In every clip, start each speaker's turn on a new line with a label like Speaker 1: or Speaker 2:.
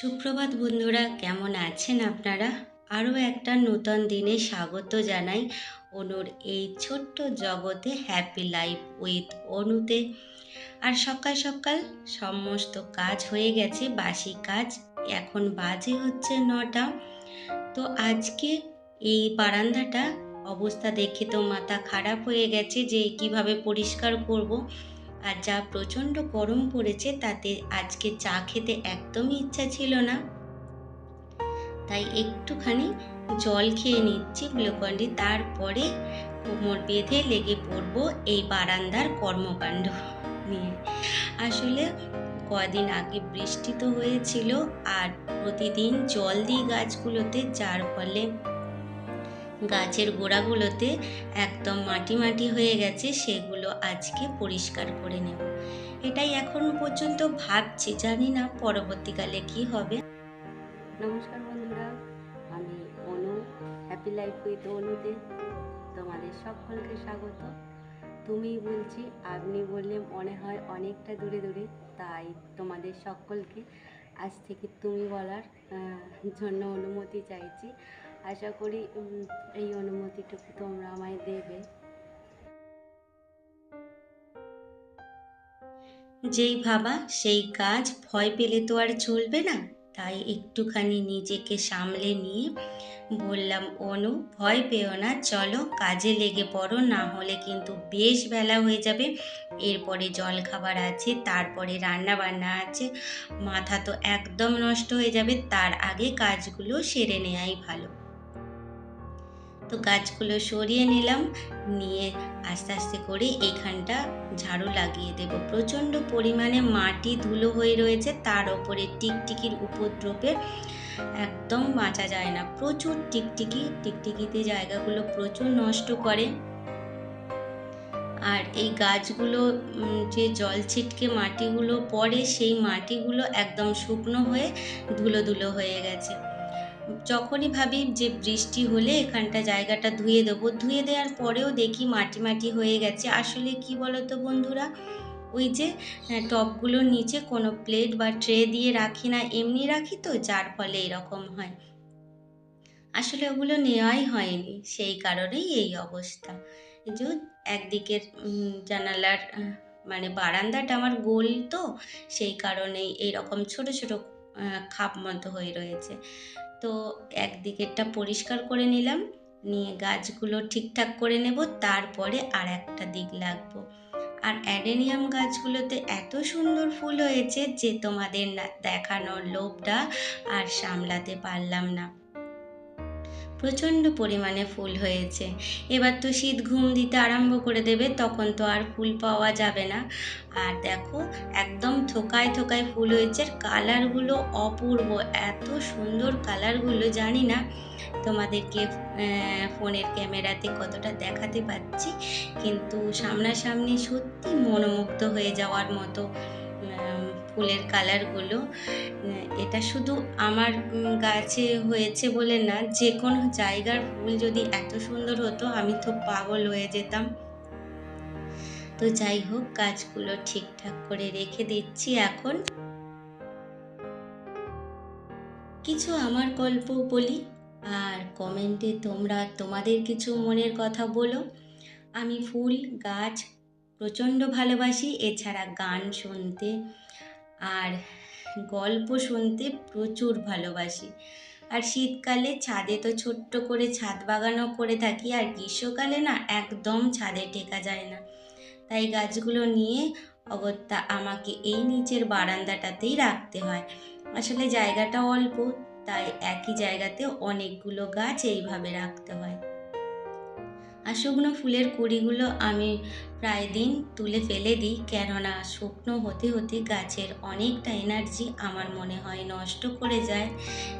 Speaker 1: সুপ্রভাত বন্ধুরা, কেমন আছেন আপনারা? আরও একটা নূতন দিনে স্বাগত জানাই অনুর এই ছোট্ট জগতে হ্যাপি লাইফ উইথ অনুতে। আর সকাল সকাল সমস্ত কাজ হয়ে গেছে, বাসি কাজ। এখন বাজে হচ্ছে নটা। তো আজকে এই বারান্দাটা অবস্থা দেখে তো মাথা খারাপ হয়ে গেছে যে কীভাবে পরিষ্কার করব। আর যা প্রচণ্ড গরম পড়েছে তাতে আজকে চা খেতে একদমই ইচ্ছা ছিল না। তাই একটুখানি জল খেয়ে নিচ্ছি গ্লুকন্ডি। তারপরে কোমর বেঁধে লেগে পড়ব এই বারান্দার কর্মকাণ্ড নিয়ে। আসলে কদিন আগে বৃষ্টি তো হয়েছিল আর প্রতিদিন জল দিই গাছগুলোতে, যার ফলে গাছের গোড়াগুলোতে একদম মাটি মাটি হয়ে গেছে, সেগুলো আজকে পরিষ্কার করে নেব। এটাই এখন পর্যন্ত ভাবছি, জানি না পরবর্তীকালে কি হবে। নমস্কার বন্ধুরা, আমি অনু হ্যাপি লাইফ উইথ অনুতে তোমাদের সকলকে স্বাগত। তুমি বলছি, আপনি বললে মনে হয় অনেকটা দূরে দূরে, তাই তোমাদের সকলকে আজ থেকে তুমি বলার জন্য অনুমতি চাইছি। আশা করি এই অনুমতিটুকু তোমরা আমায় দেবে। যেই ভাবা, সেই কাজ ভয় পেলে তো আর চলবে না। তাই একটুখানি নিজেকে সামলে নিয়ে বললাম, অনু, ভয় পেও না, চলো, কাজে লেগে পড়ো, না হলে কিন্তু বেশ বেলা হয়ে যাবে। এরপরে জল খাবার আছে, তারপরে রান্না বান্না আছে। মাথা তো একদম নষ্ট হয়ে যাবে, তার আগে কাজগুলো সেরে নেওয়াই ভালো। তো গাছগুলো সরিয়ে নিলাম। নিয়ে আস্তে আস্তে করে এইখানটা ঝাড়ু লাগিয়ে দেব। প্রচণ্ড পরিমাণে মাটি ধুলো হয়ে রয়েছে, তার ওপরে টিকটিকির উপদ্রবে একদম বাঁচা যায় না। প্রচুর টিকটিকি, টিকটিকিতে জায়গাগুলো প্রচুর নষ্ট করে। আর এই গাছগুলো যে জল ছিটকে মাটিগুলো পড়ে, সেই মাটিগুলো একদম শুকনো হয়ে ধুলো ধুলো হয়ে গেছে। যখনই ভাবি যে বৃষ্টি হলে এখানটা জায়গাটা ধুয়ে দেবো ধুয়ে দেওয়ার পরেও দেখি মাটি মাটি হয়ে গেছে। আসলে কি বলতো বন্ধুরা? ওই যে আহ, টবগুলোর নিচে কোনো প্লেট বা ট্রে দিয়ে রাখি না এমনি রাখি তো যার ফলে এরকম হয়। আসলে ওগুলো নেওয়াই হয়নি সেই কারণেই এই অবস্থা। যে একদিকের জানালার মানে বারান্দাটা আমার গোল তো সেই কারণেই এইরকম ছোট ছোট খাপ মতো হয়ে রয়েছে। তো একদিকেরটা পরিষ্কার করে নিলাম, নিয়ে গাছগুলো ঠিকঠাক করে নেব, তারপরে আর একটা দিক লাগবো। আর অ্যাডেনিয়াম গাছগুলোতে এত সুন্দর ফুল হয়েছে যে তোমাদের না দেখানোর লোভটা আর সামলাতে পারলাম না। প্রচণ্ড পরিমাণে ফুল হয়েছে। এবার তো শীত ঘুম দিতে আরম্ভ করে দেবে, তখন তো আর ফুল পাওয়া যাবে না। আর দেখো, একদম থোকায় থোকায় ফুল হয়েছে। আর কালারগুলো অপূর্ব, এত সুন্দর কালারগুলো, জানি না তোমাদেরকে ফোনের ক্যামেরাতে কতটা দেখাতে পাচ্ছি, কিন্তু সামনাসামনি সত্যি মনোমুগ্ধ হয়ে যাওয়ার মতো ফুলের কালারগুলো এটা শুধু আমার গাছে হয়েছে বলে না যে কোনো জায়গার ফুল যদি এত সুন্দর হতো, আমি তো পাগল হয়ে যেতাম। তো যাই হোক, গাছগুলো ঠিকঠাক করে রেখে দিচ্ছি এখন। কিছু আমার গল্প বলি, আর কমেন্টে তোমরা, তোমাদের কিছু মনের কথা বলো। আমি ফুল, গাছ প্রচণ্ড ভালোবাসি, এছাড়া গান শুনতে আর গল্প শুনতে প্রচুর ভালোবাসি। আর শীতকালে ছাদে তো ছোট্ট করে ছাদ বাগানও করে থাকি, আর গ্রীষ্মকালে না একদম ছাদে টেকা যায় না। তাই গাছগুলো নিয়ে অগত্যা আমাকে এই নিচের বারান্দাটাতেই রাখতে হয়। আসলে জায়গাটা অল্প, তাই একই জায়গাতে অনেকগুলো গাছ এইভাবে রাখতে হয়। আর শুকনো ফুলের কুড়িগুলো আমি প্রায় দিন তুলে ফেলে দিই, কেননা শুকনো হতে হতে গাছের অনেকটা এনার্জি আমার মনে হয় নষ্ট করে যায়।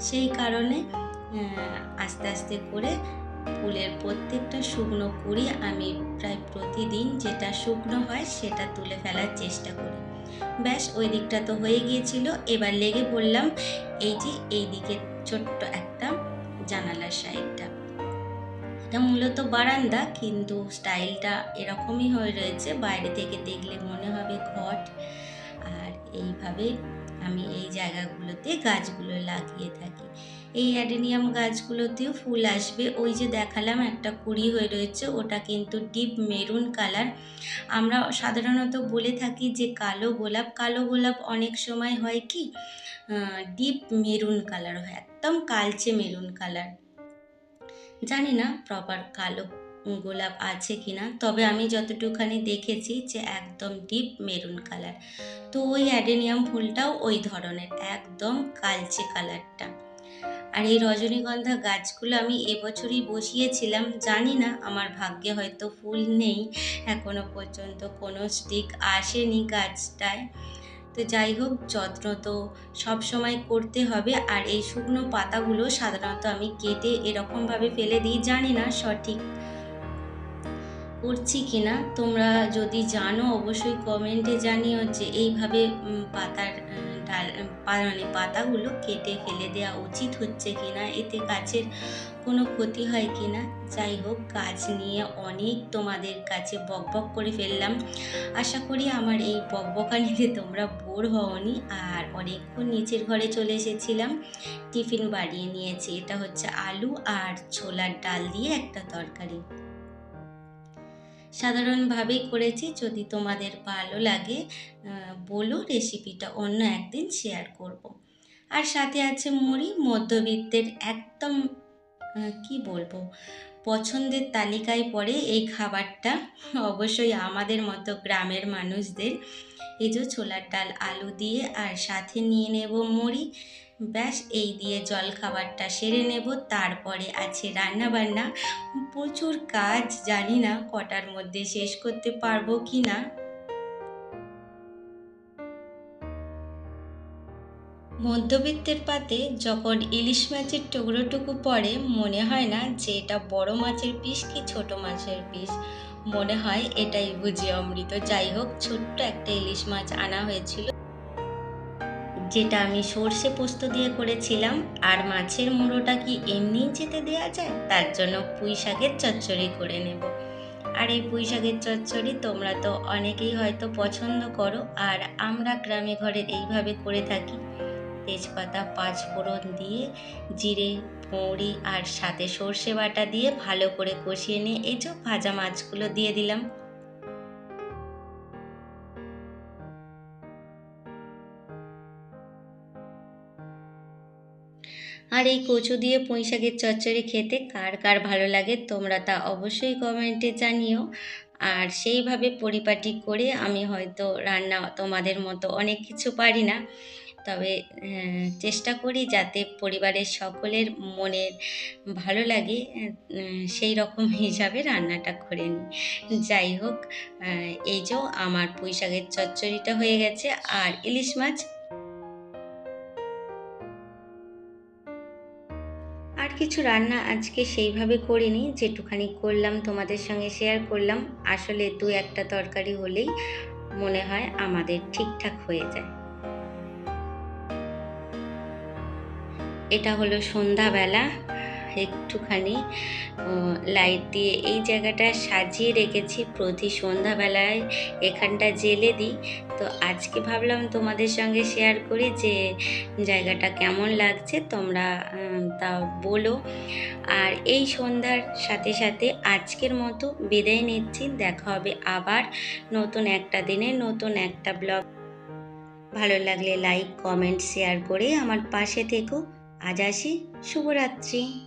Speaker 1: সেই কারণে আস্তে আস্তে করে ফুলের প্রত্যেকটা শুকনো কুড়ি আমি প্রায় প্রতিদিন যেটা শুকনো হয় সেটা তুলে ফেলার চেষ্টা করি। ব্যাস, ওই দিকটা তো হয়ে গিয়েছিল। এবার লেগে পড়লাম এই যে এই দিকের ছোট্ট একটা জানালার সাইডটা। এটা মূলত বারান্দা, কিন্তু স্টাইলটা এরকমই হয়ে রয়েছে। বাইরে থেকে দেখলে মনে হবে ঘট। আর এইভাবে আমি এই জায়গাগুলোতে গাছগুলো লাগিয়ে থাকি। এই অ্যাডেনিয়াম গাছগুলোতেও ফুল আসবে। ওই যে দেখালাম, একটা কুড়ি হয়ে রয়েছে। ওটা কিন্তু ডিপ মেরুন কালার। আমরা সাধারণত বলে থাকি যে কালো গোলাপ। কালো গোলাপ অনেক সময় হয় কি? ডিপ মেরুন কালার হয়। একদম কালচে মেরুন কালার। জানি না প্রপার কালো গোলাপ আছে কি না তবে আমি যতটুখানি দেখেছি যে একদম ডিপ মেরুন কালার তো ওই অ্যাডেনিয়াম ফুলটাও ওই ধরনের, একদম কালচে কালারটা আর এই রজনীগন্ধা গাছগুলো আমি এবছরই বসিয়েছিলাম, জানি না, আমার ভাগ্যে হয়তো ফুল নেই, এখনও পর্যন্ত কোনো স্টিক আসেনি গাছটায়। তো যাই হোক, যত্ন তো সব সময় করতে হবে। আর এই শুকনো পাতাগুলো সাধারণত আমি কেটে এরকমভাবে ফেলে দিই, জানি না সঠিক করছি কি না তোমরা যদি জানো অবশ্যই কমেন্টে জানিও যে এইভাবে পাতার ডাল মানে পাতাগুলো কেটে ফেলে দেওয়া উচিত হচ্ছে কি না এতে গাছের কোনো ক্ষতি হয় কি না যাই হোক, গাছ নিয়ে অনেক তোমাদের কাছে বকবক করে ফেললাম। আশা করি আমার এই বকবকানিতে তোমরা বোর হওনি। আর অনেকক্ষণ নিচের ঘরে চলে এসেছিলাম। টিফিন বাড়িয়ে নিয়েছি। এটা হচ্ছে আলু আর ছোলার ডাল দিয়ে একটা তরকারি। সাধারণভাবেই করেছি, যদি তোমাদের ভালো লাগে বলো রেসিপিটা অন্য একদিন শেয়ার করব। আর সাথে আছে মুড়ি, মধ্যবিত্তের একদম কি বলব, পছন্দের তালিকায় পড়ে এই খাবারটা অবশ্যই আমাদের মতো গ্রামের মানুষদের এই যে ছোলার ডাল, আলু দিয়ে, আর সাথে নিয়ে নেব মুড়ি ব্যাস, এই দিয়ে জল খাবারটা সেরে নেব। তারপরে আছে রান্না বান্না প্রচুর কাজ, জানি না কটার মধ্যে শেষ করতে পারব কি না। মধ্যবিত্তের পাতে যখন ইলিশ মাছের টুকরোটুকু পড়ে, মনে হয় না যে এটা বড় মাছের পিস কি ছোট মাছের পিস। মনে হয় এটাই বুঝি অমৃত। যাই হোক, ছোট্ট একটা ইলিশ মাছ আনা হয়েছিল। যেটা আমি সর্ষে পোস্ত দিয়ে করেছিলাম, আর মাছের মুড়োটা কি এমনিই যেতে দেওয়া যায়? তার জন্য পুঁই শাকের চচ্চড়ি করে নেব। আর এই পুঁই শাকের চচ্চড়ি তোমরা তো অনেকেই হয়তো পছন্দ করো, আর আমরা গ্রামে ঘরের এইভাবে করে থাকি। তেজপাতা পাঁচ ফোড়ন দিয়ে, জিরে, মৌরি আর সাথে সর্ষে বাটা দিয়ে ভালো করে কষিয়ে নিয়ে এই যে ভাজা মাছগুলো দিয়ে দিলাম। আর এই কচু দিয়ে পুঁই শাকের চচ্চড়ি খেতে কার কার ভালো লাগে তোমরা তা অবশ্যই কমেন্টে জানিও। আর সেইভাবে পরিপাটি করে আমি হয়তো রান্না তোমাদের মতো অনেক কিছু পারি না। তবে চেষ্টা করি যাতে পরিবারের সকলের মনের ভালো লাগে সেই রকম হিসাবে রান্নাটা করে নিই। যাই হোক এই যে আমার পুঁই শাকের চচ্চড়িটা হয়ে গেছে। আর ইলিশ মাছ কিছু রান্না আজকে সেইভাবে করিনি, যেটুখানি করলাম, তোমাদের সঙ্গে শেয়ার করলাম। আসলে দু একটা তরকারি হলেই মনে হয় আমাদের ঠিকঠাক হয়ে যায়। এটা হলো সন্ধ্যাবেলা। একটুখানি লাইট দিয়ে এই জায়গাটা সাজিয়ে রেখেছি প্রতি সন্ধ্যাবেলায়। এখানটা জেলে দিই। তো আজকে ভাবলাম তোমাদের সঙ্গে শেয়ার করি যে, জায়গাটা কেমন লাগছে তোমরা তা বলো। আর এই সন্ধ্যার সাথে সাথে আজকের মতো বিদায় নিচ্ছি। দেখা হবে আবার নতুন একটা দিনে, নতুন একটা ব্লগ ভালো লাগলে লাইক কমেন্ট শেয়ার করে আমার পাশে থেকো। আজ আসি। শুভরাত্রি।